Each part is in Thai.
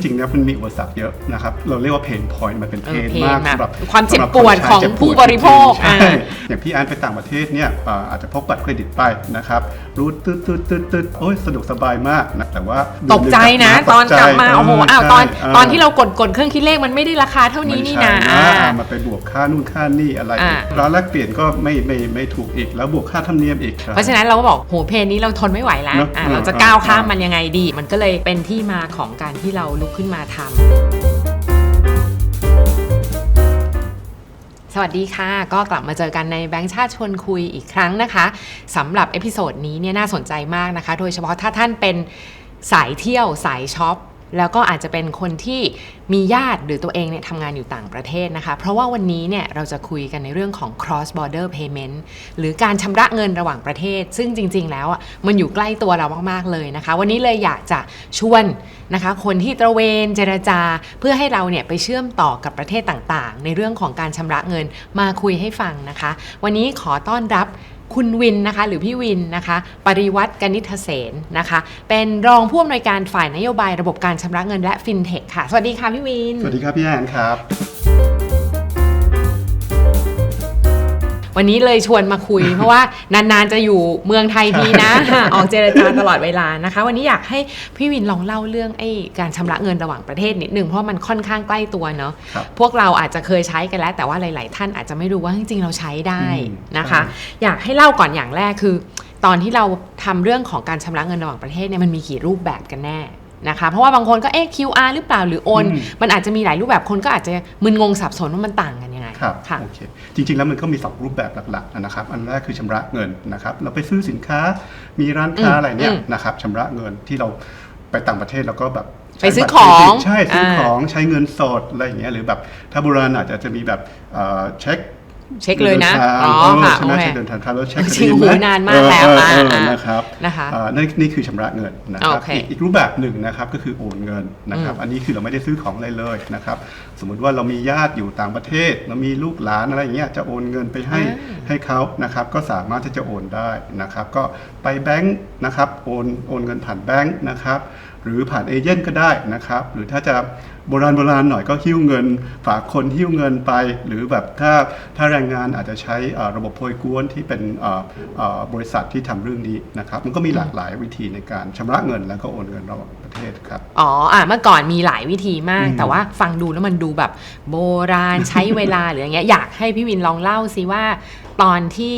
ที่จริงเนี่ยมันมีอุปสรรคเยอะนะครับ เราเรียกว่าเพนพอยต์มันเป็นเพเออนเพนมากแบบสำหรับความเจ็บสำหรับปวดคนใช้ของเจ็บปวดผู้บริโภคจงๆใช่อ่าอย่างพี่แอนไปต่างประเทศเนี่ยอ่าอาจจะพกบัตรเครดิตไปนะครับ รูดตืดตืดตืดตืดโอ้ยสะดวกสบายมากนะแต่ว่าตกใจนะ ตอนกลับมาโอ้โหอ้าวตอนใช่ตอนที่เรากดกดเครื่องคิดเลขมันไม่ได้ราคาเท่านี้นี่นะไม่ใช่อ่าอ่ามาไปบวกค่านู่นค่านี่อะไรอ่าร้านแลกเปลี่ยนก็ไม่ไม่ไม่ถูกอีกแล้วบวกค่าธรรมเนียมอีกเพราะฉะนั้นเราก็บอกโหเพนนี้เราทนไม่ไหวแล้วเนอะอะเออเราจะเออก้าวข้ามเออมันยังไงดี มันก็เลยเป็นที่มาของการที่เราลุกขึ้นมาทำ วัสดีค่ะ ก็กลับมาเจอกันในแบงค์ชาติชวนคุยอีกครั้งนะคะสำหรับเอพิโซดนี้เนี่ยน่าสนใจมากนะคะ โดยเฉพาะถ้าท่านเป็นสายเที่ยวสายช็อป แล้วก็อาจจะเป็นคนที่มีญาติหรือตัวเองเนี่ยทำงานอยู่ต่างประเทศนะคะ เพราะว่าวันนี้เนี่ยเราจะคุยกันในเรื่องของ cross border payment หรือการชำระเงินระหว่างประเทศ ซึ่งจริง ๆ แล้วอะมันอยู่ใกล้ตัวเรามาก ๆ เลยนะคะ วันนี้เลยอยากจะชวนนะคะคนที่ตระเวนเจรจา เพื่อให้เราเนี่ยไปเชื่อมต่อกับประเทศต่างๆ ในเรื่องของการชำระเงินมาคุยให้ฟังนะคะ วันนี้ขอต้อนรับ คุณวินนะคะหรือพี่วินนะคะปริวัติกนิทเสนนะคะ เป็นรองผู้อำนวยการฝ่ายนโยบายระบบการชำระเงินและฟินเทคค่ะ สวัสดีค่ะพี่วิน สวัสดีครับพี่แอนครับ วันนี้เลยชวนมาคุย เพราะว่านานๆจะอยู่เมืองไทยทีนะ ออกเจรจาตลอดเวลานะคะ วันนี้อยากให้พี่วินลองเล่าเรื่องไอ้การชำระเงินระหว่างประเทศนิดนึงเพราะมันค่อนข้างใกล้ตัวเนาะครับพวกเราอาจจะเคยใช้กันแล้ว แต่ว่าหลาย ๆ ท่านอาจจะไม่รู้ว่าจริงๆเราใช้ได้อืมนะคะใช่อยากให้เล่าก่อนอย่างแรกคือ ตอนที่เราทำเรื่องของการชำระเงินระหว่างประเทศเนี่ยมันมีกี่รูปแบบกันแน่นะคะเพราะว่าบางคนก็เอ๊ะ QR หรือเปล่าหรือโอนอืมมันอาจจะมีหลายรูปแบบคนก็อาจจะมึนงงสับสนว่ามันต่างกัน ยังไงครับค่ะโอเคจริงๆแล้วมันก็มี2รูปแบบหลักๆนะครับ อันแรกคือชำระเงินนะครับ เราไปซื้อสินค้ามีร้านค้าอืมอะไรเนี่ยอืมนะครับชำระเงินที่เราไปต่างประเทศเราก็แบบไปซื้อใช้บัตรของเครดิตใช่ซื้ออาของใช้เงินสดอะไรอย่างเงี้ยหรือแบบถ้าโบราณอาจจะจะมีแบบเอ่อเช็ค เช็คเลยนะดิทางอ๋อเออค่ะใช่ไหมโอเคเช็คเดินทางแล้วเช็คจริงได้ไหมหูนานมากแล้วเออเออเอออ่านะครับนะคะอ่านั่นนี่คือชำระเงินนะครับโอเคอีกอีกรูปแบบหนึ่งนะครับก็คือโอนเงินนะครับอืมอันนี้คือเราไม่ได้ซื้อของอะไรเลยนะครับ สมมุติว่าเรามีญาติอยู่ต่างประเทศเรามีลูกหลานอะไรอย่างเงี้ยจะโอนเงินไปให้อ่าให้เขานะครับ ก็สามารถที่จะโอนได้นะครับ ก็ไปแบงค์นะครับโอนโอนเงินผ่านแบงค์นะครับ หรือผ่านเอเจนต์ก็ได้นะครับ หรือถ้าจะ โบราณโบราณหน่อยก็หิ้วเงิน ฝากคนหิ้วเงินไป หรือแบบถ้าถ้าแรงงานอาจจะใช้เอ่อระบบโพยกวนที่เป็นเอ่อเอ่อบริษัทที่ทำเรื่องนี้นะครับมันก็มีหลากหลายวิธีในการชำระเงินแล้วก็โอนเงินระหว่างประเทศครับอ๋ออะเมื่อก่อนมีหลายวิธีมากอืมแต่ว่าฟังดูแล้วมันดูแบบโบราณใช้เวลาหรืออย่างเงี้ยอยากให้พี่วินลองเล่าสิว่าตอนที่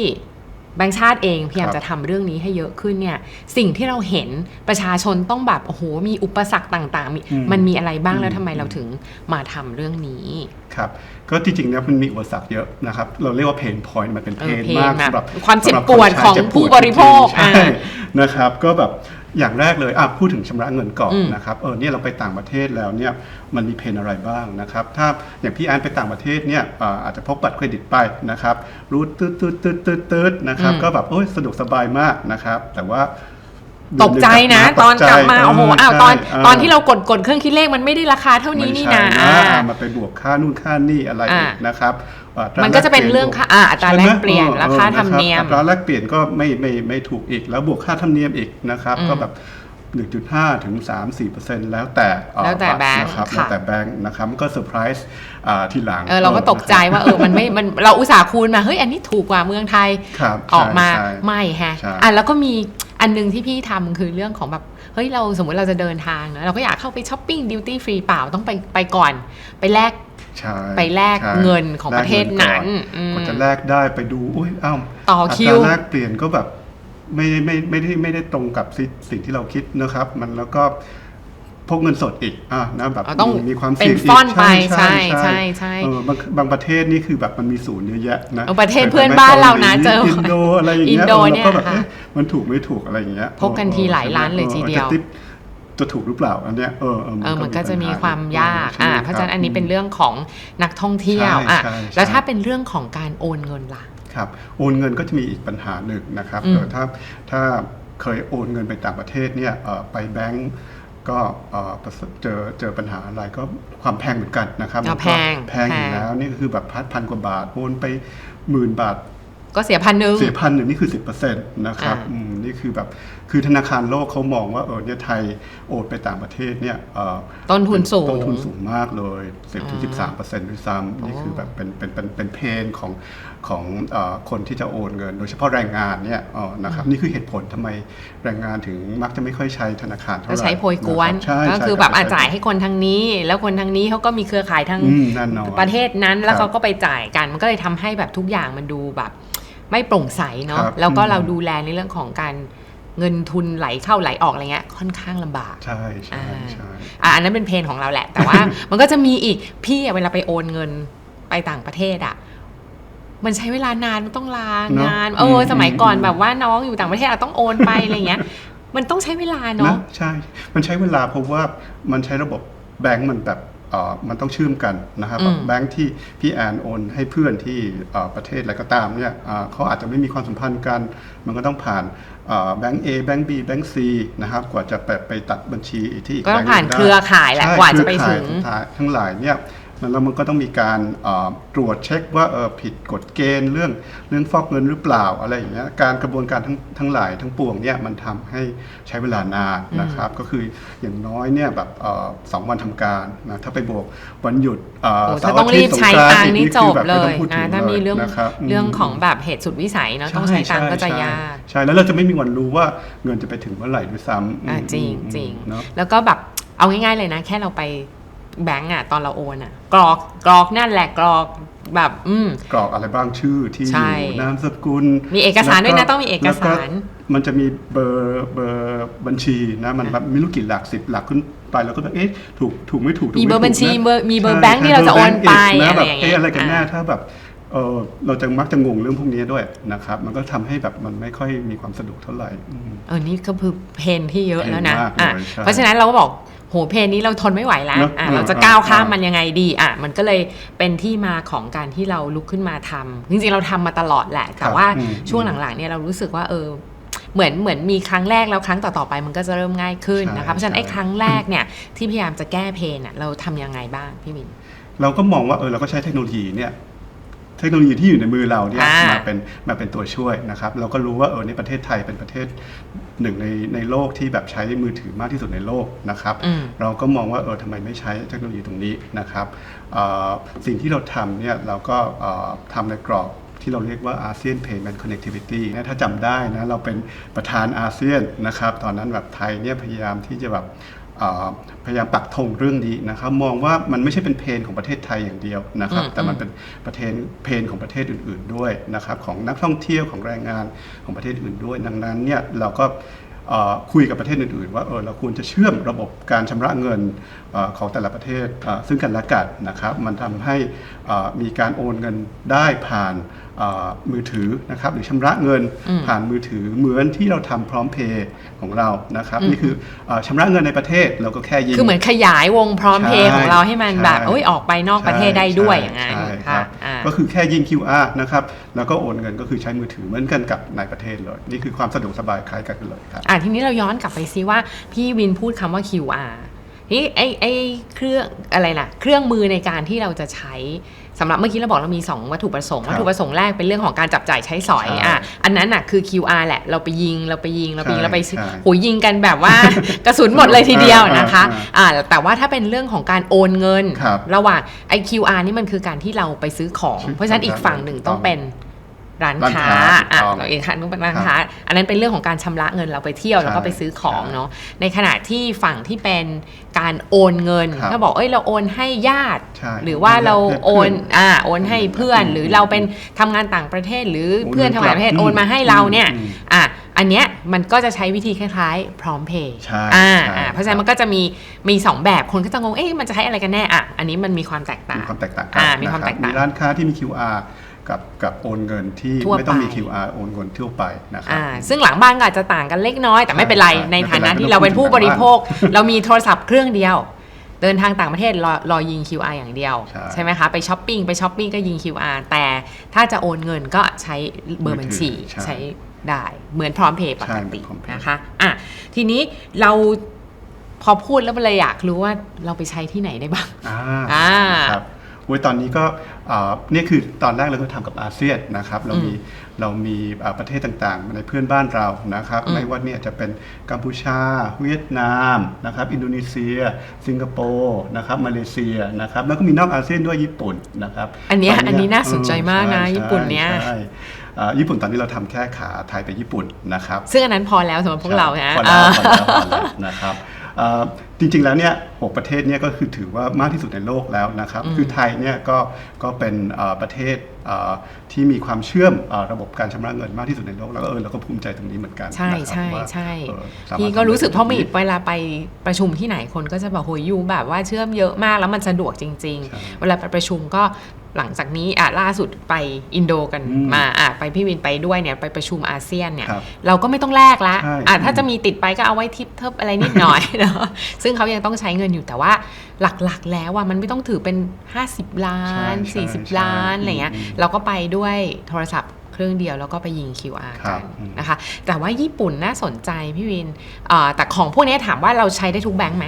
แบงค์ชาติเองพยายามครับจะทำเรื่องนี้ให้เยอะขึ้นเนี่ยสิ่งที่เราเห็นประชาชนต้องแบบโอ้โหมีอุปสรรคต่างๆมีอืมมันมีอะไรบ้างแล้วอืมทำไมเราถึงมาทำเรื่องนี้ครับก็จริงๆเนี่ยมันมีอุปสรรคเยอะนะครับ เราเรียกว่าเพนพอยต์มันเป็นเพเออนเพนมากแบบสำหรับความเจ็บสำหรับปวดคนใช้ของเจ็บปวดผู้บริโภคจริงๆใช่อ่านะครับก็แบบ อย่างแรกเลยอะพูดถึงชำระเงินก่อนอืมนะครับเออเนี่ยเราไปต่างประเทศแล้วเนี่ยมันมีเพนอะไรบ้างนะครับถ้าอย่างพี่แอนไปต่างประเทศเนี่ยอ่าอาจจะพกบัตรเครดิตไปนะครับรูดตืดตืดตืดตืดตืดนะครับอืมก็แบบโอ้ยสะดวกสบายมากนะครับแต่ว่า ตกใจนะ ตอนกลับมาโอ้โหอ้าวตอนใช่ตอนที่เรากดกดเครื่องคิดเลขมันไม่ได้ราคาเท่านี้นี่นะไม่ใช่อ่าอ่ามาไปบวกค่านู่นค่านี่อะไรอีกอ่านะครับอ่าอัตรามันก็จะเป็นเรื่องค่าอ่าอัตราแลกเปลี่ยนใช่ไหมและค่าธรรมเนียมอออัตราแลกเปลี่ยนก็ไม่ไม่ไม่ถูกอีก แล้วบวกค่าธรรมเนียมอีกนะครับอืมก็แบบ1.5 ถึง 3 4เปอร์เซ็นต์แล้วแต่อ่าแล้วแต่แบงค์นะครับค่ะแล้วแต่แบงค์นะครับมันก็เซอร์ไพรส์อ่าทีหลังเออเราก็ตกใจว่าเออมันไม่มันเราอุตส่าห์คูณมา เฮ้ย อันนี้ถูกกว่าเมืองไทยครับออกมาใช่ไม่แฮะใช่อะแล้วก็มี อันหนึงที่พี่ทำคือเรื่องของแบบเฮ้ยเราสมมติเราจะเดินทางนะเราก็อยากเข้าไปช้อปปิ้งดิวตี้ฟรีเปล่าต้องไปไปก่อน ไปแลกใช่ไปแลกใช่เงินของประเทศนั้นแลกเงิก่ออืมกว่าจะแลกได้ไปดูอุ้ยอ้าวต่อคิวตราแลกเปลี่ยนก็แบบไม่ไม่ไม่ได้ไม่ได้ตรงกับสิ่งสิ่งที่เราคิดนะครับ มันแล้วก็พ กเงินสดอีกอะนะแบบอ๋อต้องมีความเป็นเสี่ยงอีกฟ่อนไปใช่ใช่ใช่ใช่เออบางบางประเทศนี่คือแบบมันมีศูนย์เยอะแยะนะเอาประเทศเพื่อนบ้านเรานะเจออินโดอะไรอย่างเงี้ยอินโดเออเราก็แบบเนี่ยค่ะเอ๊ะมันถูกไม่ถูกอะไรอย่างเงี้ยพกกันทีหลายล้านเลยทีเดียวออจะติ๊บจะถูกหรือเปล่าอันเนี้ยเออเออเออมันก็จะมีปัญหความยากใช่อ่าไหมเพราะฉะนั้นคบอันนี้เป็นเรื่องของนักท่องเที่ยวใช่อะใช่ใช่แล้วถ้าเป็นเรื่องของการโอนเงินล่ะครับโอนเงินก็จะมีอีกปัญหาหนึ่งนะครับอืมเออถ้าถ้าเคยโอนเงินไปต่างประเทศเนี่ยเอ่อไปแบงก์ ก็เอ่อประสบเจอเจอปัญหาอะไรก็ความแพงเหมือนกันนะครับเอามันก็แพงแพงอยู่แพงแล้วนี่ก็คือแบบพันพันกว่าบาทโอนไปหมื่นบาท ก็เสียพันหนึ่งเสียพันหนึ่งนี่คือ10%นะครับอ่าอืมนี่คือแบบคือธนาคารโลกเขามองว่าเออเนี่ยไทยโอนไปต่างประเทศเนี่ยเอ่อต้นทุนสูงต้นทุนสูงมากเลย10ถึงอ่า13%ด้วยซ้ำนี่โอ้คือแบบเป็นเป็นเป็นเป็นเพนของ ของเอ่อคนที่จะโอนเงิน โดยเฉพาะแรงงานเนี่ยเอ่อนะครับนี่คือเหตุผลทำไมแรงงานถึงมักจะไม่ค่อยใช้ธนาคารเท่าไหก็ร่ใช้โพยกวนนะครับใช่ก็ใช่คือแบบรัอาจ่ายให้คนทางนี้ แล้วคนทางนี้เขาก็มีเครือข่ายทางอืมแน่นอนประเทศนั้นแล้วครับเขาก็ไปจ่ายกันมันก็เลยทำให้แบบทุกอย่างมันดูแบบ ไม่โปร่งใสเนาะครับแล้วก็อืมเราดูแลในเรื่องของการเงินทุนไหลเข้าไหลออกอะไรเงี้ยค่อนข้างลำบาก ใช่ใช่อ่าใช่อะอันนั้นเป็นเพนของเราแหละ แต่ว่ามันก็จะมีอีกพี่อะเวลาไปโอนเงินไปต่างประเทศอะ มันใช้เวลานานมันต้องลางานเนอะเอออมสมัยก่อนอืมแบบว่าน้องอยู่ต่างประเทศอะต้องโอนไปอะไรเงี้ย มันต้องใช้เวลาเนาะนะใช่ มันใช้เวลาเพราะว่ามันใช้ระบบแบงก์มันแบบเอ่อมันต้องเชื่อมกันนะครับอืมแบงก์ที่พี่แอนโอนให้เพื่อนที่เอ่อประเทศอะไรก็ตามเนี่ยเอ่อเขาอาจจะไม่มีความสัมพันธ์กัน มันก็ต้องผ่านเอ่อแบงก์ A แบงก์ B แบงก์ C นะครับกว่าจะไปไปตัดบัญชีที่กก็ต้องแบผ่านค์หเครือข่ายแหละใช่กว่าจะไปเครือถึข่างยทั้งหลายเนี่ยมัน แล้วมันก็ต้องมีการเอ่อตรวจเช็คว่าเออผิดกฎเกณฑ์เรื่องเรื่องฟอกเงินหรือเปล่าอะไรอย่างเงี้ยการกระบวนการทั้งทั้งหลายทั้งปวงเนี่ยมันทำให้ใช้เวลานานนะครับ ก็คืออย่างน้อยเนี่ยแบบเอ่อสองวันทำการนะถ้าไปบวกวันหยุดเอ่อโอ้เสถ้าร์ต้องรีบใช้าตังทิค์ย์นี่จคือบแบบเลไม่ต้ยองพูดถึนะงถ้ามีเรื่องลยนะครับมเรื่องของแบบเหตุสุดวิสัยเนาะต้องใช้ตังค์ก็จะใช่ยากใช่แล้วเราจะไม่มีวันรู้ว่าเงินจะไปถึงเมื่อไหร่ด้วยซ้ำอะอืมจริงอืมจริงเนาะแล้วก็แบบเอาง่ายๆเลยนะ แค่เราไป แบงก์อะตอนเราโอนอะกรอกกรอกนั่นแหละกรอกแบบอืมกรอกอะไรบ้างชื่อที่อใช่ ยู่นามสกุลมีเอกสารด้วยนะแล้วต้องมีเอกสารแล้วก็มันจะมีเบอร์เบอร์บัญชีนะมันแบบไม่รู้กี่หลักสิบหลักขึ้นไปแล้วก็แบบเอ๊ะถูกถูกไม่ถูกถูกมีไถูกเบอร์บัญชีนะเบอร์มีเบอร์ใช่แบงค์ที่เราจะโอนไปใช่อะไรแบบอย่างเงี้ยเอ๊ะอะไรกันแน่อะถ้าแบบเออเราจะมักจะงงเรื่องพวกนี้ด้วยนะครับมันก็ทำให้แบบมันไม่ค่อยมีความสะดวกเท่าไหร่อืม เออนี่ก็คือเพนที่เยอะแล้วนะเพนมากเลยอะใช่ เพราะฉะนั้นเราก็บอก โหเพนนี้เราทนไม่ไหวแล้วเนอะอะเออเราจะก้าวข้ามอะมันยังไงดีอะมันก็เลยเป็นที่มาของการที่เราลุกขึ้นมาทำจริงๆเราทำมาตลอดแหละ แต่ว่าอืม ช่วงหลังๆเนี่ยเรารู้สึกว่าเออเหมือนเหมือนมีครั้งแรกแล้วครั้งต่อๆไปมันก็จะเริ่มง่ายขึ้นใช่นะคะเพราะฉะนั้นไอ้ใช่ครั้งแรกเนี่ยที่พยายามจะแก้เพนอะเราทำยังไงบ้างพี่มิน เราก็มองว่าเออเราก็ใช้เทคโนโลยีเนี่ยเทคโนโลยีที่อยู่ในมือเราเนี่ยอ่ามมาเป็นมาเป็นตัวช่วยนะครับ เราก็รู้ว่าเออในประเทศไทยเป็นประเทศ หนึ่งในในโลกที่แบบใช้มือถือมากที่สุดในโลกนะครับอืมเราก็มองว่าเออทำไมไม่ใช้เทคโนโลยีตรงนี้นะครับเอ่อสิ่งที่เราทำเนี่ยเราก็เอ่อทำในกรอบที่เราเรียกว่าอาเซียน Payment Connectivity นะถ้าจำได้นะเราเป็นประธานอาเซียนนะครับ ตอนนั้นแบบไทยเนี่ยพยายามที่จะแบบเอ่อ พยายามปักธงเรื่องนี้นะครับมองว่ามันไม่ใช่เป็นเพนของประเทศไทยอย่างเดียวนะครับอืมแต่มันเป็นประเทศเพนของประเทศอื่น ๆด้วยนะครับของนักท่องเที่ยวของแรงงานของประเทศอื่นด้วย ดังนั้นเนี่ยเราก็เอ่อคุยกับประเทศอื่นๆ ว่าเออเราควรจะเชื่อมระบบการชำระเงินเออ ของแต่ละประเทศเอ่อซึ่งกันและกันนะครับมันทำให้เอ่อมีการโอนเงินได้ผ่านเอ่อมือถือนะครับหรือชำระเงินอืมผ่านมือถือเหมือนที่เราทำพร้อมเพย์ของเรานะครับอืมนี่คือเอ่อชำระเงินในประเทศเราก็แค่ยิงคือเหมือนขยายวงพร้อมเพย์ใช่ของเราให้มันแบบใช่เอ้ยออกไปนอกประเทศได้ด้วยอย่างนั้นใช่คค่ะรับอ่าก็คือแค่ยิง QR นะครับแล้วก็โอนเงินก็คือใช้มือถือเหมือนกันกับในประเทศเลยนี่คือความสะดวกสบายคล้ายกันเลยครับอะทีนี้เราย้อนกลับไปซิว่าพี่วินพูดคำว่า QR นี่ไอไอเครื่องอะไรนะเครื่องมือในการที่เราจะใช้สำหรับเมื่อกี้เราบอกเรามี 2 วัตถุประสงค์ครับวัตถุประสงค์แรกเป็นเรื่องของการจับจ่ายใช้สอยใช่อะอันนั้นน่ะคือ QR แหละ เราไปยิงเราไปยิงเราไปยิงใช่เราไปซื้อใช่โหยิงกันแบบว่ากระสุนหมดเลยทีเดียวนะคะอ่าอ่าแต่ว่าถ้าเป็นเรื่องของการโอนเงินครับระหว่างไอ QR นี่มันคือการที่เราไปซื้อของซื้อเพราะฉะนั้นอีกฝั่งหนึ่งต้องเป็น ร้านร้านค้าค้าอะถูกต้องเราเองค่ะต้องเป็นร้านค้า อันนั้นเป็นเรื่องของการชำระเงินเราไปเที่ยวใช่แล้วก็ไปซื้อของใช่เนาะในขณะที่ฝั่งที่เป็นการโอนเงินครับถ้าบอกเอ้ยเราโอนให้ญาติใช่หรือว่าเราให้เพื่อนโอนอ่าโอนให้เพื่อนอืมหรือเราเป็นทำงานต่างประเทศ หรือโอนเพื่อนทำงานต่างประเทศอืมโอนมาให้เราเนี่ยอืมอะอันเนี้ยมันก็จะใช้วิธีคล้ายๆ พร้อมเพย์ใช่อ่าใช่อ่าเพราะฉะนั้นมันก็จะมีมีสองแบบคนก็จะงงเอ๊ะมันจะใช้อะไรกันแน่อะอันนี้มันมีความแตกต่างมีความแตกต่างกัอ่ามีความนะรับแตกต่างมีร้านค้าที่มี QR กับกับโอนเงินที่ทั่วไม่ต้องมีไป QR โอนเงินทั่วไปนะครั อ่าซึ่งหลังบ้านก็อาจจะต่างกันเล็กน้อย แต่ไม่เป็นไร ใช่ในฐานะไม่เป็นไรที่เราเป็นผู้ไม่บต้องพูดถึงริโภค เรามีโทรศัพท์เครื่องเดียว เดินทางต่างประเทศรอรอยิง QR อย่างเดียวใช่ ไหมคะ ไปช้อปปิ้งไปช้อปปิ้งก็ยิง QR แต่ถ้าจะโอนเงินก็ใช้เบอร์บัญชีมือถือใช่ใช้ได้เหมือนพร้อมเพย์ปใช่กเหมืติอน PromptPay นะคะอะทีนี้เราพอพูดแล้วเลยอยากรู้ว่าเราไปใช้ที่ไหนได้บ้าง อ่าอ่า ครับโอ้ยตอนนี้ก็อ่าเนี่ยคือตอนแรกเราก็ทำกับอาเซียนนะครับ เรามีเรามีอ่าประเทศต่างๆ ในเพื่อนบ้านเรานะครับอืมไม่ว่าเนี่ยจะเป็นกัมพูชา เวียดนามนะครับ อินโดนีเซีย สิงคโปร์นะครับมาเลเซียนะครับแล้วก็มีนอกอาเซียนด้วยญี่ปุ่นนะครับ อันเนี้ยตอันนี้น่าสนใจมากนะใช่ญี่ปุ่นเนี้ยใช่อ่าญี่ปุ่นตอนนี้เราทำแค่ขาไทยไปญี่ปุ่นนะครับ ซึ่งอันนั้นพอแล้วสำหรับพวกเรานะพอแล้วอ่าพอแล้วพอแล้วนะครับเอ่อ จริงๆแล้วเนี่ยหกประเทศเนี่ยก็คือถือว่ามากที่สุดในโลกแล้วนะครับอืมคือไทยเนี่ยก็ก็เป็นเอ่อประเทศเอ่อที่มีความเชื่อมเอ่อระบบการชำระเงินมากที่สุดในโลกแล้วก็เออเราก็ภูมิใจตรงนี้เหมือนกัน ใช่นะครับใช่ว่าใช่เออสามารถพี่ก็รู้สึกเพราะมีทำได้เวลาไปประชุมที่ไหนคนก็จะบอกโหยยูแบบว่าเชื่อมเยอะมากแล้วมันสะดวกจริงใช่ๆเวลาไปประชุมก็หลังจากนี้อะล่าสุดไปอินโดกันอืมมาอะไปพี่วินไปด้วยเนี่ยไปประชุมอาเซียนเนี่ยครับเราก็ไม่ต้องแลกละใช่อะถ้าจะมีติดไปก็เอาไว้ทิปเทิบอะไรนิดหน่อยเนาะซึ่งเขายังต้องใช้เงินอยู่แต่ว่าหลักๆ แล้วอะมันไม่ต้องถือเป็น 50 ล้าน ใช่40ใช่ล้านอะไรเงี้ยอืมเราก็ไปด้วยโทรศัพท์เครื่องเดียวแล้วก็ไปยิง QR ครักับนอืม นะคะ แต่ว่าญี่ปุ่นน่าสนใจพี่วินอ่าแต่ของพวกนี้ถามว่าเราใช้ได้ทุกแบงค์ไหม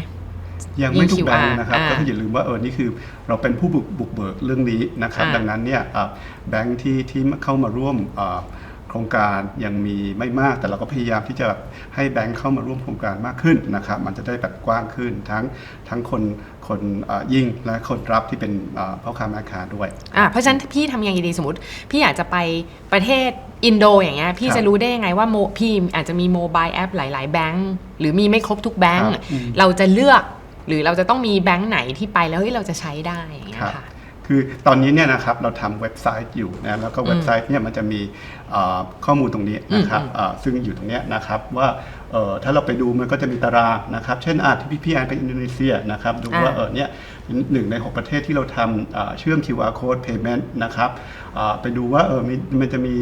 ยังไม่ทุก EQR แบงค์นะครับอ่าก็คืออย่าลืมว่าเออนี่คือเราเป็นผู้บุกบุกเบิกเรื่องนี้นะครับ อ่าดังนั้นเนี่ยอะแบงค์ที่ที่เข้ามาร่วมอะโครงการยังมีไม่มาก แต่เราก็พยายามที่จะแบบให้แบงค์เข้ามาร่วมโครงการมากขึ้นนะครับ มันจะได้แบบกว้างขึ้นทั้งทั้งคนคนอะยิงและคนรับที่เป็นอะพ่อค้าแม่ค้าด้วยอ่าเพราะฉะนั้นพี่ทำยังไงดีสมมติ พี่อยากจะไปประเทศอินโดอย่างเงี้ยพี่ครับจะรู้ได้ยังไงว่าโมพี่อาจจะมีโมบายแอปหลาย ๆ แบงค์หรือมีไม่ครบทุกแบงค์ครับอืมเราจะเลือกหรือเราจะต้องมีแบงค์ไหนที่ไปแล้วเฮ้ยเราจะใช้ได้อย่างเงี้ยครับค่ะ คือตอนนี้เนี่ยนะครับเราทำเว็บไซต์อยู่นะแล้วก็เว็บไซต์เนี่ยมันจะมีเอ่อข้อมูลตรงนี้นะครับอืมเอ่อซึ่งอยู่ตรงเนี้ยนะครับว่าเอ่อถ้าเราไปดูมันก็จะมีตารางนะครับ เช่นอาที่พี่พี่แอนไปอินโดนีเซียนะครับดูว่าอ่า เออเนี่ยหนึ่งใน 6 ประเทศที่เราทำเอ่อเชื่อม QR code payment นะครับเอ่อไปดูว่าเออมีมันจะมี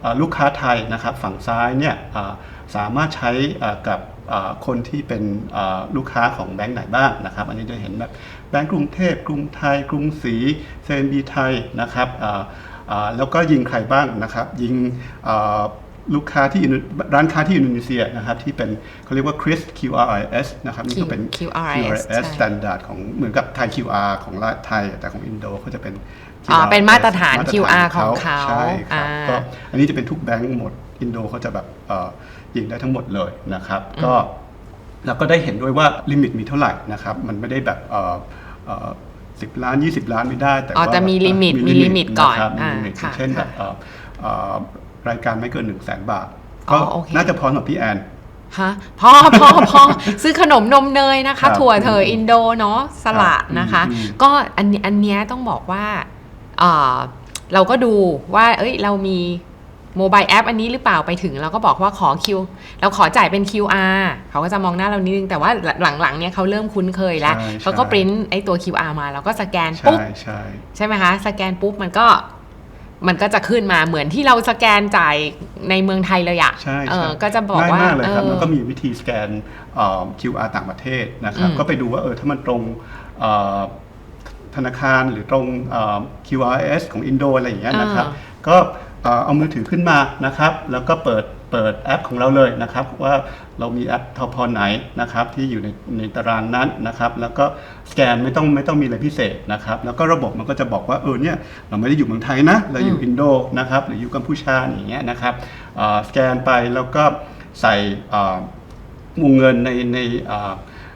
เอ่อลูกค้าไทยนะครับฝั่งซ้ายเนี่ยเอ่อสามารถใช้เอ่อกับ เอ่อคนที่เป็นเอ่อลูกค้าของแบงค์ไหนบ้างนะครับ อันนี้จะเห็นแบบแบงก์กรุงเทพ กรุงไทย กรุงศรีเซนบีไทยนะครับเอ่อเอ่อแล้วก็ยิงใครบ้างนะครับยิงเอ่อลูกค้าที่อินโดร้านค้าที่อินโดนีเซียนะครับที่เป็นเขาเรียกว่า CRIS QRIS นะครับนี่ก็เป็น QRIS ใช่ standard ของเหมือนกับไทย QR ของรัฐไทย แต่ของอินโดเขาจะเป็นอ๋อ QRIS เป็นมาตรฐานมาตร QR ของเขาใช่ครับอ่าก็อันนี้จะเป็นทุกแบงก์หมดอินโดเขาจะแบบเอ่อยิงได้ทั้งหมดเลยนะครับ ก็เราก็ได้เห็นด้วยว่าลิมิตมีเท่าไหร่นะครับ มันไม่ได้แบบเอ่อเอ่อ สิบล้าน 20 ล้านไม่ได้ แต่อ๋อว่าแต่มีแบบลิมิตเอ่อมีลิมิตก่อนนะครับมีอ่าลิมิตค่ะเช่นแบบค่ะเอ่อเอ่อรายการไม่เกิน1 0 0 0 0แสนบาทอ๋ก็อโอเคน่าจะพอสำหรับพี่แอนฮะพ่อพ่อพ่อซื้อขนมนมเนยนะครัคะบถั่วเถออินโดเนาะสละครับนะคะอืมก็อันนี้อันเนี้ยต้องบอกว่าเอ่อเราก็ดูว่า เอ้ยเรามี โมบายแอปอันนี้หรือเปล่าไปถึงเราก็บอกว่าขอคิวเราขอจ่ายเป็น QR เขาก็จะมองหน้าเรานิดนึงแต่ว่าหลังๆเนี่ยเขาเริ่มคุ้นเคยแล้วใช่เขาก็ใช่ ปริ้นไอ้ตัว QR มาเราก็สแกนใช่ปุ๊บ ใช่ ใช่ไหมคะ สแกนปุ๊บมันก็มันก็จะขึ้นมาเหมือนที่เราสแกนจ่ายในเมืองไทยเลยอะใช่เอใช่อก็จะบอกง่ายว่ามากเลยครับเออ แล้วก็มีวิธีสแกนเอ่อ QR ต่างประเทศนะครับ อืมก็ไปดูว่าเออถ้ามันตรงเอ่อธนาคารหรือตรงเอ่อ QRS ของอินโดอะไรอย่างเงี้ยนะครับ ก็ เอ่อเอามือถือขึ้นมานะครับ แล้วก็เปิดเปิดแอปของเราเลยนะครับ ว่าเรามีแอปทพไหนนะครับ ที่อยู่ในในตารางนั้นนะครับ แล้วก็สแกนไม่ต้องไม่ต้องมีอะไรพิเศษนะครับ แล้วก็ระบบมันก็จะบอกว่าเออเนี่ยเราไม่ได้อยู่เมืองไทยนะ เราอยู่อืมอินโดนะครับหรืออยู่กัมพูชาอย่างเงี้ยนะครับเอ่อสแกนไปแล้วก็ใส่เอ่อวงเงินในในเอ่อ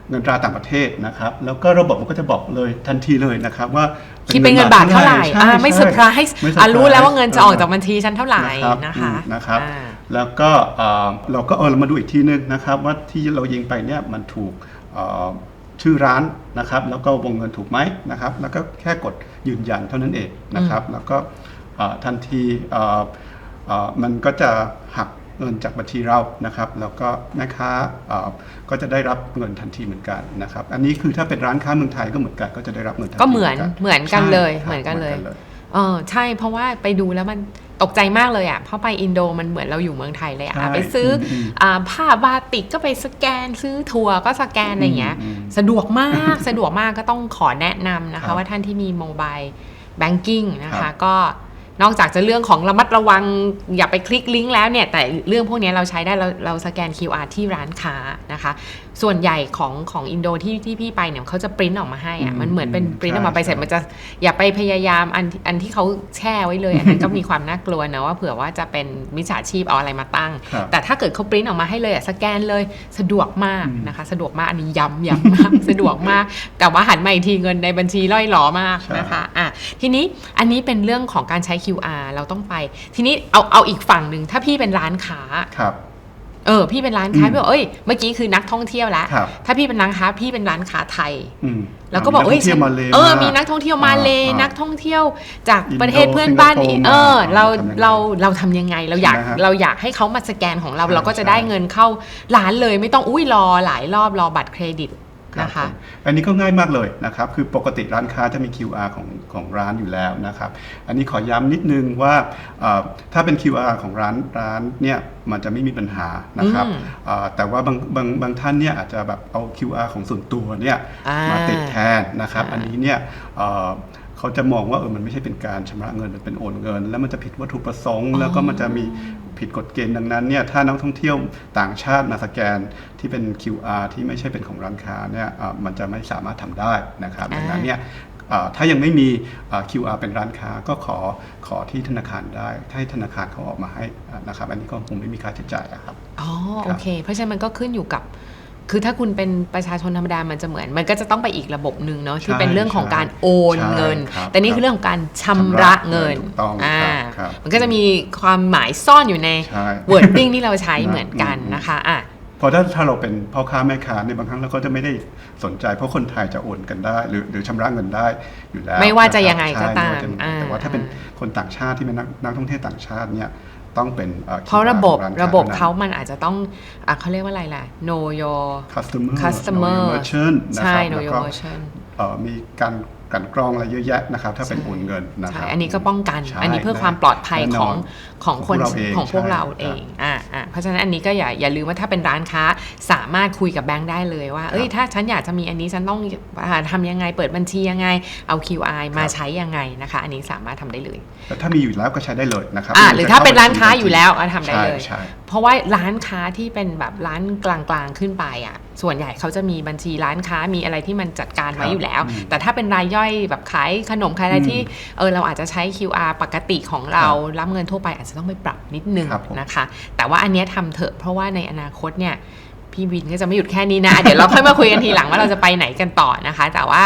เงินตราต่างประเทศนะครับ แล้วก็ระบบมันก็จะบอกเลยทันทีเลยนะครับว่า คิดเป็นเงินบาทเท่าไหร่ใช่อ่าไม่ใช่เซอร์ไพรส์ไม่เซออะไพส์รู้แล้วว่าเงินจะออกจากบัญชีฉันเท่าไหร่นะคะอืมนะครับอ่าแล้วก็เอ่อเราก็เออเรามาดูอีกทีนึงนะครับ ว่าที่เรายิงไปเนี่ยมันถูกเอ่อชื่อร้านนะครับ แล้วก็วงเงินถูกไหมนะครับ แล้วก็แค่กดยืนยันเท่านั้นเองนะครับ แล้วก็เอ่อทันทีเอ่อเอ่อมันก็จะหัก เงินจากบัญชีเรานะครับแล้วก็แม่ค้าเอ่อก็จะได้รับเงินทันทีเหมือนกันนะครับอันนี้คือถ้าเป็นร้านค้าเมืองไทยก็เหมือนกันก็จะได้รับเงินทันทีก็เหมือนเหมือนกันเลยใช่ครับเหมือนกันเลยหมือเออใช่เพราะว่าไปดูแล้วมันตกใจมากเลยอะ เพราะไปอินโดมันเหมือนเราอยู่เมืองไทยเลยอะใช่ไปซื้ออมอ่าผ้าบาติกก็ไปสแกน ซื้อทัวร์ก็สแกนอะไรเงี้ยอืมอืมสะดวกมาก สะดวกมากก็ต้องขอแนะนำนะครัคะบว่าท่านที่มีโมบายแบงกิ้งนะครัคะบก็ นอกจากจะเรื่องของระมัดระวังอย่าไปคลิกลิงก์แล้วเนี่ยแต่เรื่องพวกนี้เราใช้ได้เราเราสแกน QR ที่ร้านค้านะคะ ส่วนใหญ่ของของอินโดที่ที่พี่ไปเนี่ยเขาจะปริ้นออกมาให้อะอืมมันเหมือนเป็นปริ้นออกมาใช่ไปเสร็จใช่มันจะอย่าไปพยายามอันอันที่เขาแช่ไว้เลยอันนั้นก็มีความน่ากลัวนะว่าเผื่อว่าจะเป็นมิจฉาชีพเอาอะไรมาตั้งครับแต่ถ้าเกิดเขาปริ้นออกมาให้เลยอะสแกนเลยสะดวกมากอืมนะคะ สะดวกมากอันนี้ย้ำย้ำมากสะดวกมาก แต่ว่าหันมาอีกทีเงินในบัญชีล่อยหลอมากใช่นะคะอะทีนี้อันนี้เป็นเรื่องของการใช้ QR เราต้องไป ทีนี้เอาเอาอีกฝั่งหนึ่งถ้าพี่เป็นร้านค้าครับ เออพี่เป็นร้านค้าอืม พี่บอกเอ้ยเมื่อกี้คือนักท่องเที่ยวแล้วครับถ้าพี่เป็นร้านค้าพี่เป็นร้านค้าไทย อืมแล้วก็บอกมีเอ้ยนัท่งที่ยวฉันมาเลยเออ มีนักท่องเที่ยวมาเลยอ่านักท่องเที่ยวจากอินโดประเทศเพื่อนบ้านสิงคโปร์เออมาเราทำยังไงเราเราทำยังไงเราอยากใช่ไหมครับเราอยากให้เขามาสแกนของเรา ใช่เราก็จะใช่ได้เงินเข้าร้านเลยไม่ต้องอุ้ยรอหลายรอบรอบัตรเครดิตรับ นะคะผมอันนี้ก็ง่ายมากเลยนะครับ คือปกติร้านค้าจะมี QR ของของร้านอยู่แล้วนะครับ อันนี้ขอย้ำนิดนึงว่าเอ่อถ้าเป็น QR ของร้านร้านเนี่ยมันจะไม่มีปัญหานะครับอืมเอ่อแต่ว่าบางบางบางท่านเนี่ยอาจจะแบบเอา QR ของส่วนตัวเนี่ยอ่ามมาติดแทนนะครับอ่าอันนี้เนี่ยเอ่อเขาจะมองว่าเออมันไม่ใช่เป็นการชำระเงินมันเป็นโอนเงิน แล้วมันจะผิดวัตถุประสงค์ แล้วก็มันจะมี ผิดกฎเกณฑ์ดังนั้นเนี่ยถ้านักท่องเที่ยวต่างชาติมาสแกนที่เป็น QR ที่ไม่ใช่เป็นของร้านค้าเนี่ยเอ่อมันจะไม่สามารถทำได้นะครับอ่าดังนั้นเนี่ยเอ่อถ้ายังไม่มีเอ่อ QR เป็นร้านค้าก็ขอขอที่ธนาคารได้ให้ธนาคารเขาออกมาให้อะนะครับ อันนี้ก็คงไม่มีค่าใช้จ่ายอะครับอ๋อคโอรับเค เพราะฉะนั้นมันก็ขึ้นอยู่กับ คือถ้าคุณเป็นประชาชนธรรมดามันจะเหมือน มันก็จะต้องไปอีกระบบหนึ่งเนาะที่ใช่เป็นเรื่องของการใช่โอนใช่เงินครับแต่นี่ครับคือเรื่องของการชำระเงินชำระเงินถูกต้องอ่าครับครับมันก็จะมีความหมายซ่อนอยู่ในใช่ wording ที่เราใช้นะเหมือนกันอืมนะคะอะเพราะถ้าถ้าเราเป็นพ่อค้าแม่ค้าเนี่ยบางครั้งเราก็จะไม่ได้สนใจ เพราะคนไทยจะโอนกันได้ หรือหรือชำระเงินได้อยู่แล้ว ไม่ว่าจะนครับยังไงก็ใช่ตามไว่จะอ่าแต่ว่าถ้าเป็นคนต่างชาติที่เป็นนักนักท่องเที่ยวต่างชาติเนี่ย ต้องเป็นอ่อเพราะ QR ระบบของานค้ระบบท่นั้นเขามันอาจจะต้องอะเขาเรียกว่าอะไรล่ะ know your customer customer know your merchant นะใช่ครับ know แล้ว your ก็ merchant เอ่อมีการ กลั่นกรองอะไรเยอะแยะนะครับ ถ้าเป็นใช่โอนเงินนะคใช่รับอันนี้ก็ป้องกันใช่อันนี้เพื่อความปลอดภัยแน่ของนของคนของพวกเราเองของพวกเราใช่เองอ่าอ่าเพราะฉะนั้นอันนี้ก็อย่าอย่าลืมว่าถ้าเป็นร้านค้าสามารถคุยกับแบงค์ได้เลยว่าเอ้ยถ้าฉันอยากจะมีอันนี้ฉันต้องอ่าทำยังไงเปิดบัญชียังไงเอา QR มาใช้ยังไงนะคะ อันนี้สามารถทำได้เลยแต่ถ้ามีอยู่แล้วก็ใช้ได้เลยนะครับอ่าไม่หรือจะถ้าข้เป็นร้านค้าบัญชีอยู่แล้วอะทำได้เลยใช่เพราะว่าร้านค้าที่เป็นแบบร้านกลางๆขึ้นไปอะ ส่วนใหญ่เขาจะมีบัญชีร้านค้ามีอะไรที่มันจัดการไว้อยู่แล้วอืมแต่ถ้าเป็นรายย่อยแบบขายขนมขายอะไรอืมที่เออเราอาจจะใช้ QR ปกติของเรารับเงินทั่วไปอาจจะต้องไปปรับนิดนึงครับผมนะคะ แต่ว่าอันเนี้ยทำเถอะเพราะว่าในอนาคตเนี่ยพี่วินก็จะไม่หยุดแค่นี้นะ เดี๋ยวเราค่อยมาคุยกันทีหลังว่าเราจะไปไหนกันต่อนะคะ แต่ว่า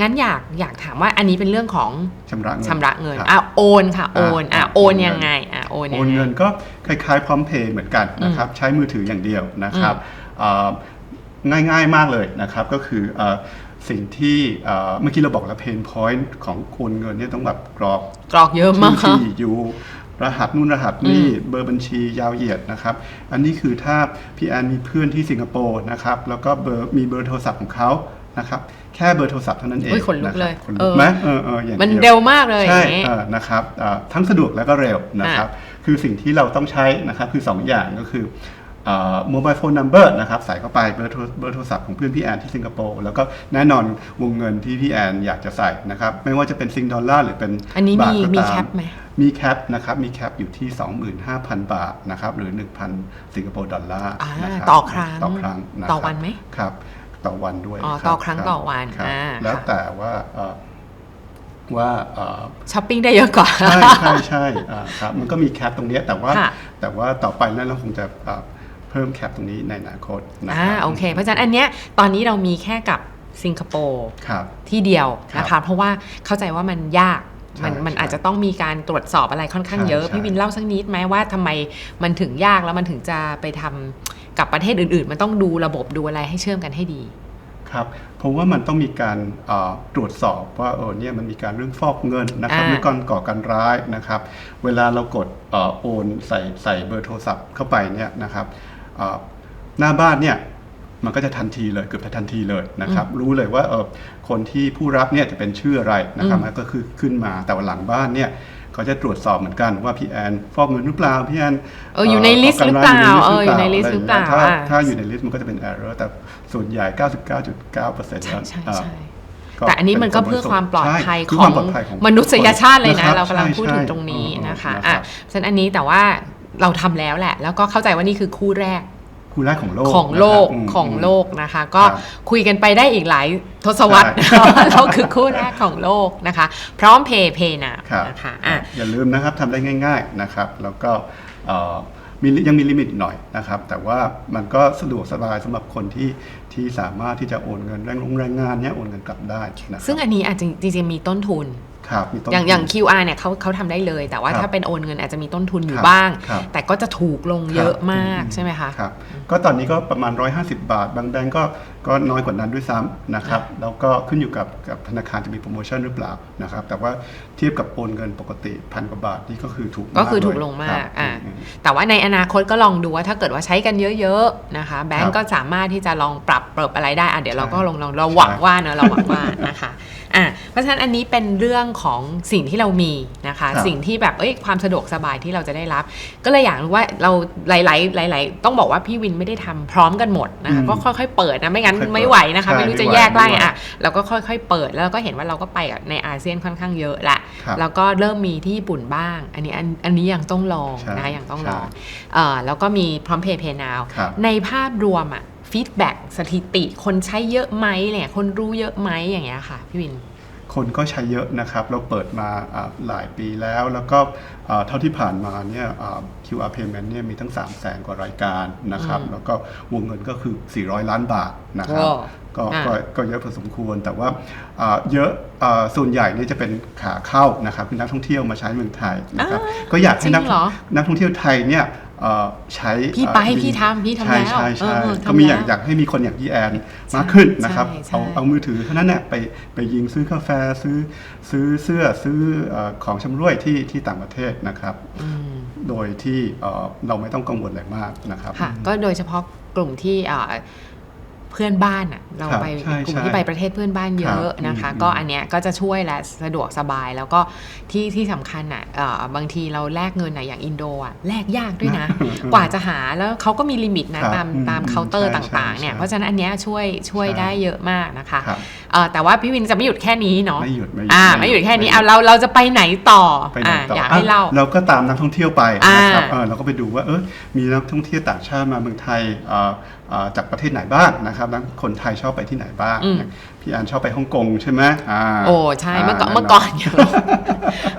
งั้นอยากอยากถามว่าอันนี้เป็นเรื่องของชำระเงินชำระเงินครับอะโอนค่ะโอนอะอะโอนโอนเงินยังไงอะโอนโอยังนไงเงินก็คล้ายๆพร้อมเพย์เหมือนกันนะครับใช้มือถืออย่างเดียวนะครับเอ่อ ง่ายๆมากเลยนะครับ ก็คือเอ่อสิ่งที่เอ่อเมื่อกี้เราบอกแล้วเพนพอยต์ของโอนเงินเนี่ยต้องแบบกรอกกรอกเยอะมากชื่อที่อยู่รหัสนู่นรหัสนี่เบอร์บัญชียาวเหยียดนะครับ อันนี้คือถ้าพี่แอนมีเพื่อนที่สิงคโปร์นะครับแล้วก็เบอร์มีเบอร์โทรศัพท์ของเขานะครับแค่เบอร์โทรศัพท์เท่านั้นเองอุ๊ยขนลุกเลยะครับขนเอลุกอไหมเออเอออย่างมันดียวเร็วมากเลยอใช่ย่างนี้เออนะครับอ่าทั้งสะดวกแล้วก็เร็วนะครับ คือสิ่งที่เราต้องใช้นะครับคือ 2 อย่างก็คือ โมบายโฟนนัมเบอร์นะครับใส่เข้าไปเบอร์โทรเบอร์โทรศัพท์ของเพื่อนพี่แอนที่สิงคโปร์แล้วก็แน่นอนวงเงินที่พี่แอนอยากจะใส่นะครับไม่ว่าจะเป็นซิงดอลลาร์หรือเป็นอันนี้บาทมีก็มีตาแคปไหมมีแคปนะครับมีแคปอยู่ที่ 25,000 บาทนะครับหรือ 1,000 สิงคโปร์ดอลลาร์อ่านะครับต่อครั้งต่อครั้งะครับต่อวันไหมครับต่อวันด้วยอ๋อรับต่อครั้งบต่อวันครับอ่าแล้วค่ะแต่ว่าเอ่อว่าเอ่อช้อปปิ้งได้เยอะกว่า ใช่ใช่ใช่อ่าครับมันก็มีแคปตรงเนี้ยแต่ว่าค่ะแต่ว่าต่อไปนั้นเราคงจะอ่าเพิ่มแคปตรงนี้ในอนาคตนะอ่าครับโอเค เพราะฉะนั้นอันเนี้ยตอนนี้เรามีแค่กับสิงคโปร์ครับ ที่เดียวนะครัคะบเพราะว่าเข้าใจว่ามันยากใช่มันมันใช่อาจจะต้องมีการตรวจสอบอะไรค่อนข้างใช่เยอะ ใช่ พี่วินเล่าสักนิดไหมว่าทำไมมันถึงยากแล้วมันถึงจะไปทำกับประเทศอื่น ๆ มันต้องดูระบบดูอะไรให้เชื่อมกันให้ดี ครับเพราะว่ามันต้องมีการเอ่อตรวจสอบว่าเออเนี่ยมันมีการเรื่องฟอกเงินนะครับอ่าหรือการก่อการร้ายนะครับ เวลาเรากดเอ่อโอนใส่ใส่เบอร์โทรศัพท์เข้าไปเนี่ยนะครับเอ่อ หน้าบ้านเนี่ยมันก็จะทันทีเลยเกือบจะทันทีเลยนะครับรู้เลยว่าเออคนที่ผู้รับเนี่ยจะเป็นชื่ออะไรนะครับอืมมันก็คือขึ้นมาแต่ว่าหลังบ้านเนี่ยเขาจะตรวจสอบเหมือนกันว่าพี่แอนฟอกเงินหรือเปล่าพี่แอนเอออยู่ในลิสต์หรือเปล่าเอออยู่ในลิสต์หรือเปล่าถ้าอ่าถ้าอยู่ในลิสต์มันก็จะเป็น error แต่ส่วนใหญ่ 99.9%ใช่ใช่อ่าใช่แต่อันนี้มันก็เพื่อความปลอดภัยใช่ขเพื่องความปลอดภัยของมนุษยชาติเลยนะคบเรากำลังพูดใช่ถึงใช่ตรงนี้เออนะคะเอออะรับฉะนั้นอันนี้แต่ว่า เราทำแล้วแหละ แล้วก็เข้าใจว่านี่คือคู่แรกคู่แรกของโลกของโลกนะครับมของโลกนะคะ ก็ครับคุยกันไปได้อีกหลายทศวรรษใช่ว่าเราคือคู่แรกของโลกนะคะ พร้อมเพย์เพย์นะครับนะคะอะอย่าลืมนะครับทำได้ง่าย ๆนะครับ แล้วก็เอ่อมียังมีลิมิตหน่อยนะครับ แต่ว่ามันก็สะดวกสบายสำหรับคนที่ที่สามารถที่จะโอนเงินแรงลงแรงงานเนี่ยโอนเงินกลับได้นะครับซึ่งอันนี้อาจจะจริงๆมีต้นทุน ครับมีต้นอย่างทุนอย่าง QR เนี่ยเขาเขาทำได้เลย แต่ว่าครับถ้าเป็นโอนเงินอาจจะมีต้นทุนอยู่ครับบ้าง ครับ แต่ก็จะถูกลงเยอะมากครับใช่ไหมคะ ครับก็ตอนนี้ก็ประมาณ 150 บาท บางแบงก์ก็ก็น้อยกว่านั้นด้วยซ้ำนะครับแล้วก็ขึ้นอยู่กับกับธนาคารจะมีโปรโมชั่นหรือเปล่านะครับแต่ว่าเทียบกับโอนเงินปกติพันกว่าบาทนี่ก็คือถูกก็คือเยถูกลงมาคกรับอ่าอืมแต่ว่าในอนาคตก็ลองดูว่าถ้าเกิดว่าใช้กันเยอะๆนะคะ แบงครัก์บก็สามารถที่จะลองปรับเปรับอะไรได้อะเดี๋ยวเราก็ใช่ลองลองเราหวังใช่ว่าเนอะเราหวังว่านะคะอะเพ ราะฉะนั้นอันนี้เป็นเรื่องของสิ่งที่เรามีนะคะครับสิ่งที่แบบเอ้ยความสะดวกสบายที่เราจะได้รับ ก็เลยอยากรู้ว่าเราหลายๆหลาย ๆ ต้องบอกว่าพี่วินไม่ได้ทำพร้อมกันหมดนะคะอืมก็ค่อยๆเปิดนะไม่งั้นค่อยๆไม่ไหวนะคะใช่ไม่รู้จะไม่ไหวแยกไล่ไม่ไหวอะเราก็ค่อยๆเปิดแล้วเราก็เห็นว่าเราก็ไปกับในอาเซียนค่อนข้างเยอะแหละครับแล้วก็เริ่มมีที่ญี่ปุ่นบ้าง อันนี้อันอันนี้ยังต้องลองใช่นะคะยังต้องใช่ลองเอ่อแล้วก็มีพร้อมเพย์เพย์นาวครับในภาพรวมอะฟีดแบ็สถิติคนใช้เยอะไหมเนี่ยคนรู้เยอะไหมอย่างเงี้ยค่ะ พี่วิน คนก็ใช้เยอะนะครับ เราเปิดมาอ่าหลายปีแล้ว แล้วก็อ่าเท่าที่ผ่านมาเนี่ยอ่า QR payment เนี่ยมีทั้ง 3 0 0แสนกว่ารายการนะครับอืมแล้วก็วงเงินก็คือ 400 ล้านบาทนะครับโอ้ก็อ่าก็ก็เยอะพอสมควรแต่ว่าอ่าเยอะอ่าส่วนใหญ่เนี่ยจะเป็นขาเข้านะครับคือนักท่องเที่ยวมาใช้เมืองไทยนะครับก็อยากให้นักจริงเหรอนักท่องเที่ยวไทยเนี่ยเอ่อ ใช้พี่ไปเอ่อพี่ทำพี่ทำใช่แล้วใช่ใช่เออทำก็มีอยากแล้วอยากให้มีคนอย่างพี่แอนมากขึ้นนะครับใช่ใช่เอาเอามือถือเท่านั้นเนี่ยไปไปยิงซื้อกาแฟซื้อซื้อเสื้อซื้อเออของชำร่วยที่ที่ต่างประเทศนะครับอืมโดยที่เอ่อเราไม่ต้องกังวลอะไรมากนะครับค่ะก็โดยเฉพาะกลุ่มที่เอ่อเพื่อนบ้านอะเราครับไปใช่กลุ่มใช่ที่ไปประเทศเพื่อนบ้านเยอะครับนะคะอืมก็อันเนี้ยก็จะช่วยและสะดวกสบายแล้วก็ที่ที่สำคัญอะเอ่อบางทีเราแลกเงินอะอย่างอินโดอะแลกยากด้วยนะ กว่าจะหาแล้วเขาก็มีลิมิตนะครับตามอืมตามอืมเคาน์เตอร์ใช่ต่างๆเนี่ยใช่เพราะฉะนั้นอันเนี้ยช่วยช่วยใช่ได้เยอะมากนะคะครับเอ่อแต่ว่าพี่วินจะไม่หยุดแค่นี้เนาะไม่หยุดไม่หยุดอ่าไม่หยุดแค่นี้เอาเราเราจะไปไหนต่อไปไหนอ่าต่ออยากให้เล่าอะเราก็ตามนักท่องเที่ยวไปนะครับอ่าเออเราก็ไปดูว่าเออมีนักท่องเที่ยวต่างชาติมาเมืองไทยเอ่อเอ่อ จากประเทศไหนบ้างนะครับแล้วคนไทยชอบไปที่ไหนบ้างอืมพี่อันชอบไปฮ่องกงใช่ไหมอ่าโอ้ใช่เมื่อก่อนาเมื่อก่อนอย่าง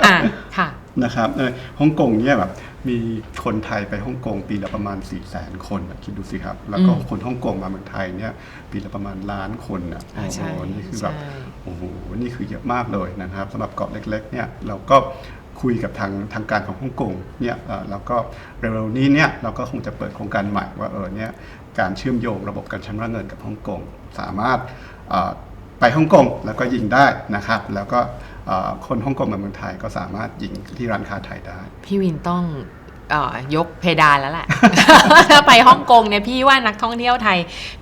อ่าค่ะนะครับเออฮ่องกงเนี่ยแบบมีคนไทยไปฮ่องกงปีละประมาณ4ี่แสนคนอะคิดดูสิครับ แล้วก็อืมคนฮ่องกงมาเมืองไทยเนี่ยปีละประมาณล้านคนอะอ่าโอ้ใช่โหนี่คือแบบใช่โอ้โหนี่คือเยอะมากเลยนะครับสำหรับเกาะเล็กๆเนี่ยเราก็คุยกับทางทางการของฮ่องกงเนี่ยเอ่อแล้วก็เร็วๆนี้เนี่ยเราก็คงจะเปิดโครงการใหม่ว่าเออเนี่ย การเชื่อมโยงระบบการชำระเงินกับฮ่องกงสามารถไปฮ่องกงแล้วก็ยิงได้นะครับ แล้วก็คนฮ่องกงมาเมืองไทยก็สามารถยิงที่ร้านค้าไทยได้ พี่วินต้อง ยกเพดานแล้วแหละ ถ้าไปฮ่องกงเนี่ยพี่ว่านักท่องเที่ยวไทย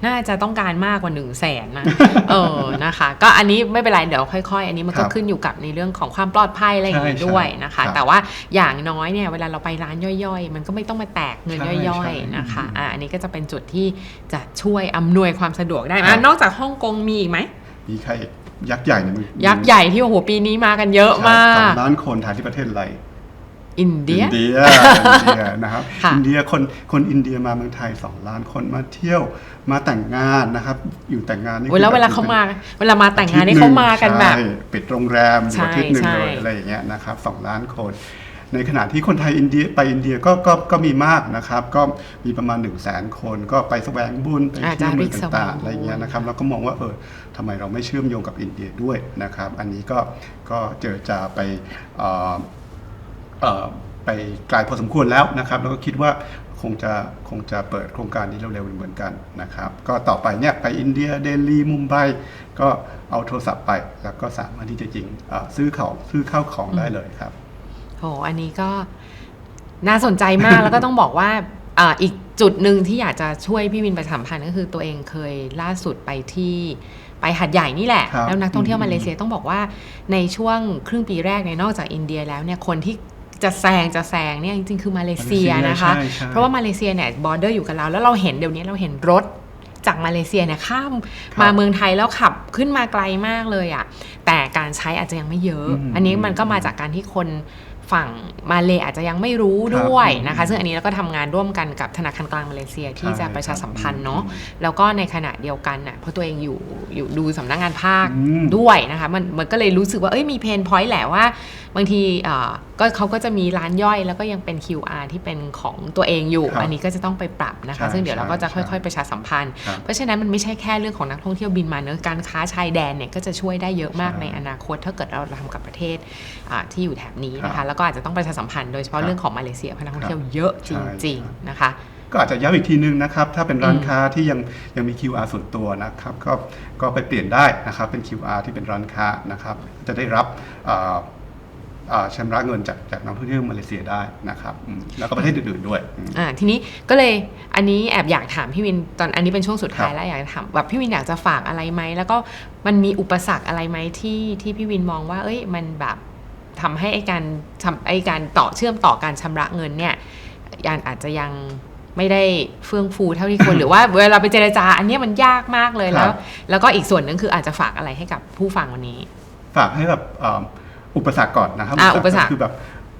น่าจะต้องการมากกว่า1นึ่งแสนนะเออนะคะ ก็อันนี้ไม่เป็นไรเดี๋ยวค่อยๆ อันนี้มันก็ครับขึ้นอยู่กับในเรื่องของความปลอดภัยอะไรอย่างนี้ใช่ด้วยนะคะครับแต่ว่าอย่างน้อยเนี่ยเวลาเราไปร้านย่อยๆ มันก็ไม่ต้องมาแตกเงินใช่ย่อยใช่ๆนะคะอืมอะอันนี้ก็จะเป็นจุดที่จะช่วยอำนวยความสะดวกได้ครัอะบนอกจากฮ่องกงมีอีกไหมมีใครยักษ์ใหญ่ในมือยักษ์ใหญ่ที่โอ้โหปีนี้มากันเยอะมาสอกงล้านคนถ่ายที่ประเทศอะไร อินเดียอินเดียอินเดียนะครับค่ะอินเดียคนคนอินเดียมาเมืองไทย 2 ล้านคนมาเที่ยวมาแต่งงานนะครับ อยู่แต่งงานนี่โอ้ยแล้วคือเวลาบบเขามา เวลามาแต่งงานนี่อทิตย์เขามากันแบบใช่ปิดโรงแรมอยู่ใช่อาทิตย์หนึ่งใช่เลยอะไรอย่างเงี้ยนะครับสองล้านคน ในขณะที่คนไทยอินเดียไปอินเดียก็ก็ก็มีมากนะครับ ก็มีประมาณ1นึ่งแสนคนก็ไปแสวงบุญไปอาเที่ยวเมืองจารย์ริกแสวงต่างๆบุญอะไรอย่างเงี้ยนะครับเราก็มองว่าเออทำไมเราไม่เชื่อมโยงกับอินเดียด้วยนะครับ อันนี้ก็ก็เจอจาไปเอ่อเอ่อ ไปไกลพอสมควรแล้วนะครับ แล้วก็คิดว่าคงจะคงจะเปิดโครงการนี้เร็วๆเหมือนกันนะครับ ก็ต่อไปเนี่ยไปอินเดียเดลีมุมไบก็เอาโทรศัพท์ไป แล้วก็สามารถที่จะยิงเอ่อซื้อของซื้อข้าวของได้เลยครับโหอันนี้ก็น่าสนใจมากแล้วก็ต้องบอกว่าอ่าอีกจุดหนึ่งที่อยากจะช่วยพี่วินประชาสัมพันธ์ก็คือตัวเองเคยล่าสุดไปที่ไปหัดใหญ่นี่แหละครับแล้วนักท่องเที่ยวอืมมาเลเซียต้องบอกว่าในช่วงครึ่งปีแรกเนี่ยนอกจากอินเดียแล้วเนี่ยคนที่ จะแซงจะแซงเนี่ยจริงๆคือมาเลเซียนะคะใช่ใช่เพราะว่ามาเลเซียเนี่ยบอร์เดอร์อยู่กับเราแล้วเราเห็นเดี๋ยวนี้เราเห็นรถจากมาเลเซียเนี่ยข้ามครับมาเมืองไทยแล้วขับขึ้นมาไกลมากเลยอะ่ะแต่การใช้อาจจะยังไม่เยอะอืมอันนี้มันก็มาจากการที่คนฝั่งมาเลอาจจะยังไม่รู้ครับด้วยนะคะอืมซึ่งอันนี้เราก็ทำงานร่วมกันกับธนาคารกลางมาเลเซียที่ใช่จะประชาสัมพันธ์เนาะอืมแล้วก็ในขณะเดียวกันน่ะเพราะตัวเองอยู่อยู่ดูสำนักงานภาคอืมด้วยนะคะมันมันก็เลยรู้สึกว่าเอ้ยมีเพนพอยต์แหละว่า บางทีเอ่อก็เขาก็จะมีร้านย่อยแล้วก็ยังเป็น QR ที่เป็นของตัวเองอยู่ครับอันนี้ก็จะต้องไปปรับนะคะใช่ซึ่งเดี๋ยวเราก็จะใช่ค่อยๆ ประชาสัมพันธ์ครับเพราะฉะนั้นมันไม่ใช่แค่เรื่องของนักท่องเที่ยวบินมาเนอะการค้าชายแดนเนี่ยก็จะช่วยได้เยอะมากใช่ในอนาคต ถ้าเกิดเราทำกับประเทศอ่าที่อยู่แถบนี้นะครัคะบแล้วก็อาจจะต้องประชาสัมพันธ์โดยเฉพาะครับเรื่องของมาเลเซียเพราะนักท่องเที่ยวครับเยอะจใช่ริงใช่ๆนะคะก็อาจจะย้ำอีกทีนึงนะครับ ถ้าเป็นร้านอืมค้าที่ยังยังมี QR ส่วนตัวนะครับ ก็ก็ไปเปลี่ยนได้นะครับ เป็น QR ที่เป็นร้านค้านะครับ จะได้รับเอ่อเอ่อ ชำระเงินจากจากนักท่องเที่ยวมาเลเซียได้นะครับอืมแล้วก็ประเทศอื่นๆด้วยอืมอ่าทีนี้ก็เลยอันนี้แอบอยากถามพี่วินตอนอันนี้เป็นช่วงสุดท้ายครับแล้วอยากจะถามแบบพี่วินอยากจะฝากอะไรไหมแล้วก็มันมีอุปสรรคอะไรไหมที่ที่พี่วินมองว่า เอ้ยมันแบบทำให้ไอการทำไอการต่อเชื่อมต่อการชำระเงินเนี่ยยังอาจจะยังไม่ได้เฟื่องฟูเท่าที่ควรหรือว่าเวลาไปเจรจาอันเนี้ยมันยากมากเลยแล้วครับแล้วก็อีกส่วนหนึ่งคืออาจจะฝากอะไรให้กับผู้ฟังวันนี้ ฝากให้แบบเอ่ออุปสรรคก่อนนะครับอ่าอุปสรรค คือแบบ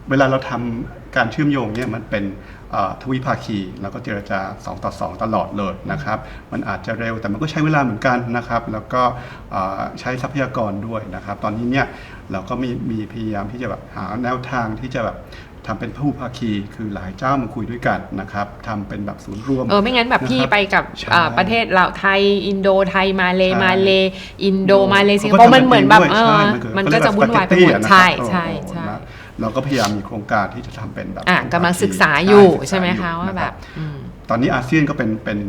เวลาเราทำการเชื่อมโยงเนี่ยมันเป็นเอ่อทวิภาคีแล้วก็เจรจา 2 ต่อ 2 ตลอดเลยนะครับ มันอาจจะเร็วแต่มันก็ใช้เวลาเหมือนกันนะครับ แล้วก็เอ่อใช้ทรัพยากรด้วยนะครับ ตอนนี้เนี่ยเราก็มีมีพยายามที่จะแบบหาแนวทางที่จะแบบ ทำเป็นผู้ภาคีคือหลายเจ้ามาคุยด้วยกันนะครับทำเป็นแบบศูนย์รวมเออไม่งั้นแบบพี่นะครับไปกับใช่อ่าประเทศเราไทย อินโดไทยมาเลใช่มาเลอินโดมาเลสิงคขาโปก็ร์มันเหมือนแบบทำเอด้วยอใช่มันคือก็จะเขาวุ่นเรีวายกไป spaghetti หมดอะนะครับใช่โอ้ใช่โหใช่นะเราก็พยายามมีโครงการที่จะทำเป็นแบบอะผู้กำลังภาคีศึกษาอยู่ศึกษาใช่ไหมคะอยู่ว่าแบบนรับอืมตอนนี้อาเซียนก็เป็นเป็น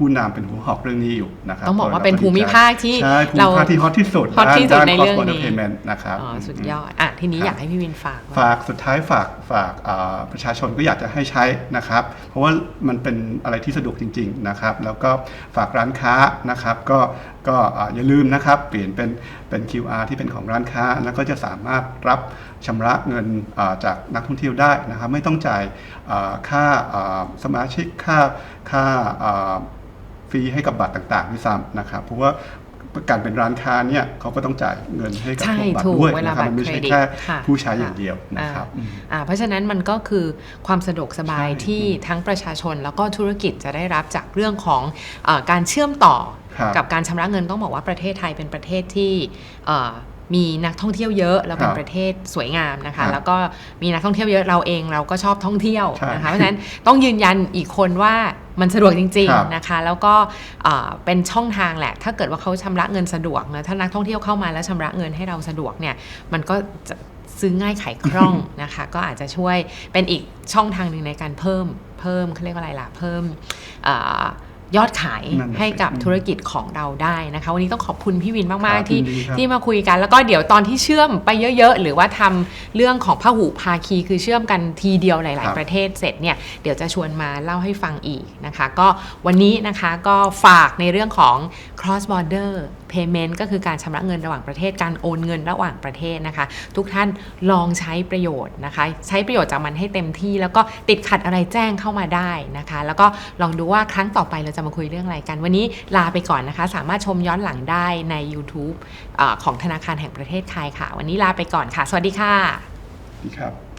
ผู้นำเป็นหัวหอกเรื่องนี้อยู่นะครับต้องบอกว่ารเป็นภูมิภาคที่ใช่ภูเรามิภาคที่ฮอตที่สุดฮอตที่สุดานในเรื่อง cross border นี้ payment นะครับอ๋อสุดยอดอะทีนี้ครับอยากให้พี่วินฝากว่าฝากสุดท้ายฝากฝากอ่าประชาชนก็อยากจะให้ใช้นะครับ เพราะว่ามันเป็นอะไรที่สะดวกจริง ๆนะครับ แล้วก็ฝากร้านค้านะครับ ก็ก็อ่าอย่าลืมนะครับ เปลี่ยนเป็นเป็น QR ที่เป็นของร้านค้า แล้วก็จะสามารถรับชำระเงินอ่าจากนักท่องเที่ยวได้นะครับ ไม่ต้องจ่ายอ่าค่าอ่าสมาชิกค่าค่าอ่า ฟรีให้กับบัตรต่างๆด้วยซ้ำนะครับเพราะว่าการเป็นร้านค้าเนี่ยเขาก็ต้องจ่ายเงินให้กับใช่พวกบัตถูรกด้วยเวลานะครับบัตรมันไม่เครใช่ดิตแค่ค่ะผู้ใช้อย่างเดียวนะครับอ่าอ่าเพราะฉะนั้นมันก็คือความสะดวกสบายใช่ที่ทั้งประชาชนแล้วก็ธุรกิจจะได้รับจากเรื่องของเออการเชื่อมต่อครับกับการชำระเงินต้องบอกว่าประเทศไทยเป็นประเทศที่เอ่อ มีนักท่องเที่ยวเยอะแล้วเป็นครับประเทศสวยงามนะครัคะบแล้วก็มีนักท่องเที่ยวเยอะเราเองเราก็ชอบท่องเที่ยวใช่นะคะเพราะฉะนั้นต้องยืนยันอีกคนว่ามันสะดวกจริงครับๆนะคะ แล้วก็เอ่อเป็นช่องทางแหละ ถ้าเกิดว่าเขาชำระเงินสะดวกนะถ้านักท่องเที่ยวเข้ามาแล้วชำระเงินให้เราสะดวกเนี่ยมันก็จะซื้อง่ายขายคล่องนะคะ ก็อาจจะช่วยเป็นอีกช่องทางหนึ่งในการเพิ่มเพิ่มเขาเรียกว่าอะไรล่ะเพิ่มเออ ยอดขายนั่นน่ะสิให้กับอืมธุรกิจของเราได้นะคะ วันนี้ต้องขอบคุณพี่วินครัมากบๆที่ยินดีครับที่มาคุยกัน แล้วก็เดี๋ยวตอนที่เชื่อมไปเยอะ ๆ หรือว่าทำเรื่องของพหูภาคีคือเชื่อมกันทีเดียวหคลายรับๆประเทศเสร็จเนี่ยเดี๋ยวจะชวนมาเล่าให้ฟังอีกนะคะ ก็วันนี้นะคะก็ฝากในเรื่องของ cross border payment ก็คือการชำระเงินระหว่างประเทศ การโอนเงินระหว่างประเทศนะคะ ทุกท่านลองใช้ประโยชน์นะคะ ใช้ประโยชน์จากมันให้เต็มที่ แล้วก็ติดขัดอะไรแจ้งเข้ามาได้นะคะ แล้วก็ลองดูว่าครั้งต่อไปเราจะมาคุยเรื่องอะไรกัน วันนี้ลาไปก่อนนะคะ สามารถชมย้อนหลังได้ใน YouTube อของธนาคารแห่งประเทศไทยค่ะ วันนี้ลาไปก่อนค่ะ สวัสดีค่ะดีครับ